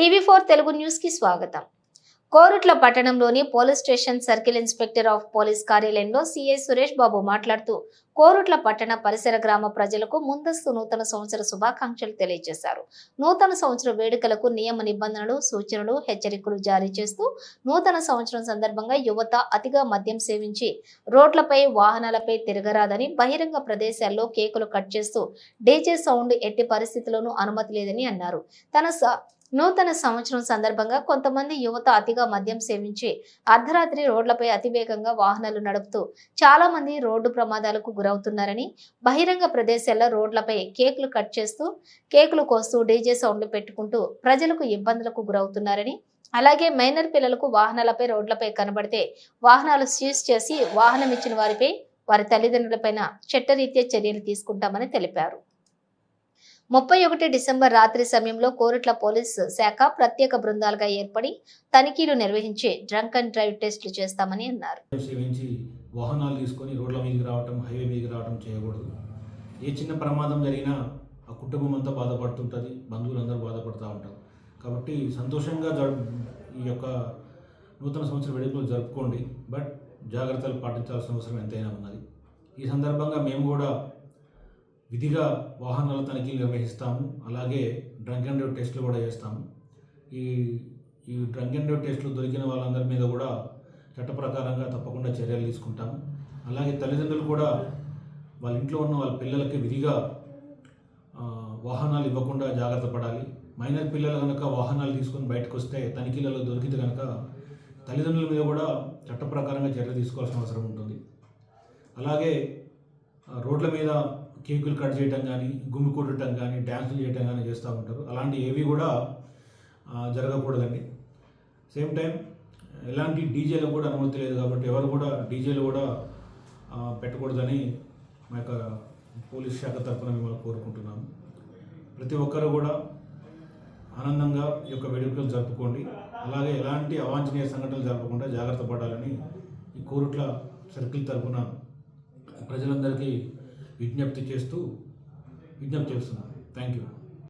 TV four Telugu న్యూస్కి స్వాగతం. కోరుట్ల పట్టణంలోని police station circle inspector of police కార్యాలయంలో సిఐ సురేష్ బాబు మాట్లాడుతూ కోరుట్ల పట్టణ పరిసర గ్రామ ప్రజలకు ముందస్తు నూతన సంవత్సర శుభాకాంక్షలు తెలియజేశారు. నూతన సంవత్సర వేడుకలకు నియమ నిబంధనలు సూచనలు హెచ్చరికలు జారీ చేస్తూ నూతన సంవత్సరం సందర్భంగా యువత అతిగా మద్యం సేవించి రోడ్లపై వాహనాలపై తిరగరాదని బహిరంగ ప్రదేశాల్లో కేకులు కట్ చేస్తూ డీజే సౌండ్ ఎట్టి పరిస్థితుల్లోనూ అనుమతి లేదని అన్నారు. తన స- నూతన సంవత్సరం సందర్భంగా కొంతమంది యువత అతిగా మద్యం సేవించి అర్ధరాత్రి రోడ్లపై అతివేగంగా వాహనాలు నడుపుతూ చాలా మంది రోడ్డు ప్రమాదాలకు గురవుతున్నారని బహిరంగ ప్రదేశాల్లో రోడ్లపై కేకులు కట్ చేస్తూ కేకులు కోస్తూ డీజే సౌండ్లు పెట్టుకుంటూ ప్రజలకు ఇబ్బందులకు గురవుతున్నారని అలాగే మైనర్ పిల్లలకు వాహనాలపై రోడ్లపై కనబడితే వాహనాలు సీజ్ చేసి వాహనం ఇచ్చిన వారిపై వారి తల్లిదండ్రులపైన చట్టరీత్యా చర్యలు తీసుకుంటామని తెలిపారు. ముప్పై ఒకటి డిసెంబర్ రాత్రి సమయంలో కోరుట్ల పోలీస్ శాఖ ప్రత్యేక బృందాలుగా ఏర్పడి తనిఖీలు నిర్వహించి డ్రంక్ అండ్ డ్రైవ్ టెస్టులు చేస్తామని అన్నారు. సేవించి వాహనాలు తీసుకొని రోడ్ల మీదకి రావటం హైవే మీదకి రావటం చేయకూడదు. ఏ చిన్న ప్రమాదం జరిగినా ఆ కుటుంబం అంతా బాధపడుతుంటుంది బంధువులందరూ బాధపడుతూ ఉంటారు. కాబట్టి సంతోషంగా ఈ యొక్క నూతన సంవత్సర వేడుకలు జరుపుకోండి. బట్ జాగ్రత్తలు పాటించాల్సిన అవసరం ఎంతైనా ఉన్నది. ఈ సందర్భంగా మేము కూడా విధిగా వాహనాల తనిఖీలు నిర్వహిస్తాము. అలాగే డ్రంక్ అండ్ డ్రైవ్ టెస్టులు కూడా చేస్తాము. ఈ ఈ డ్రంక్ అండ్ డ్రైవ్ టెస్టులు దొరికిన వాళ్ళందరి మీద కూడా చట్ట ప్రకారంగా తప్పకుండా చర్యలు తీసుకుంటాము. అలాగే తల్లిదండ్రులు కూడా వాళ్ళ ఇంట్లో ఉన్న వాళ్ళ పిల్లలకి విధిగా వాహనాలు ఇవ్వకుండా జాగ్రత్త పడాలి. మైనర్ పిల్లలు కనుక వాహనాలు తీసుకొని బయటకు వస్తే తనిఖీలలో దొరికితే కనుక తల్లిదండ్రుల మీద కూడా చట్ట ప్రకారంగా చర్య తీసుకోవాల్సిన అవసరం ఉంటుంది. అలాగే రోడ్ల మీద కేకులు కట్ చేయటం కానీ గుమ్మి కొట్టడం కానీ డ్యాన్సులు చేయటం కానీ చేస్తూ ఉంటారు. అలాంటి ఏవి కూడా జరగకూడదండి. సేమ్ టైం ఎలాంటి డీజేలకు కూడా అనుమతి లేదు కాబట్టి ఎవరు కూడా డీజేలు కూడా పెట్టకూడదని మా యొక్క పోలీస్ శాఖ తరఫున మిమ్మల్ని కోరుకుంటున్నాము. ప్రతి ఒక్కరు కూడా ఆనందంగా ఈ యొక్క వేడుకలు జరుపుకోండి. అలాగే ఎలాంటి అవాంఛనీయ సంఘటనలు జరపకుండా జాగ్రత్త పడాలని ఈ కోరుట్ల సర్కిల్ తరఫున ప్రజలందరికీ విజ్ఞప్తి చేస్తూ విజ్ఞప్తి చేస్తున్నాను. Thank you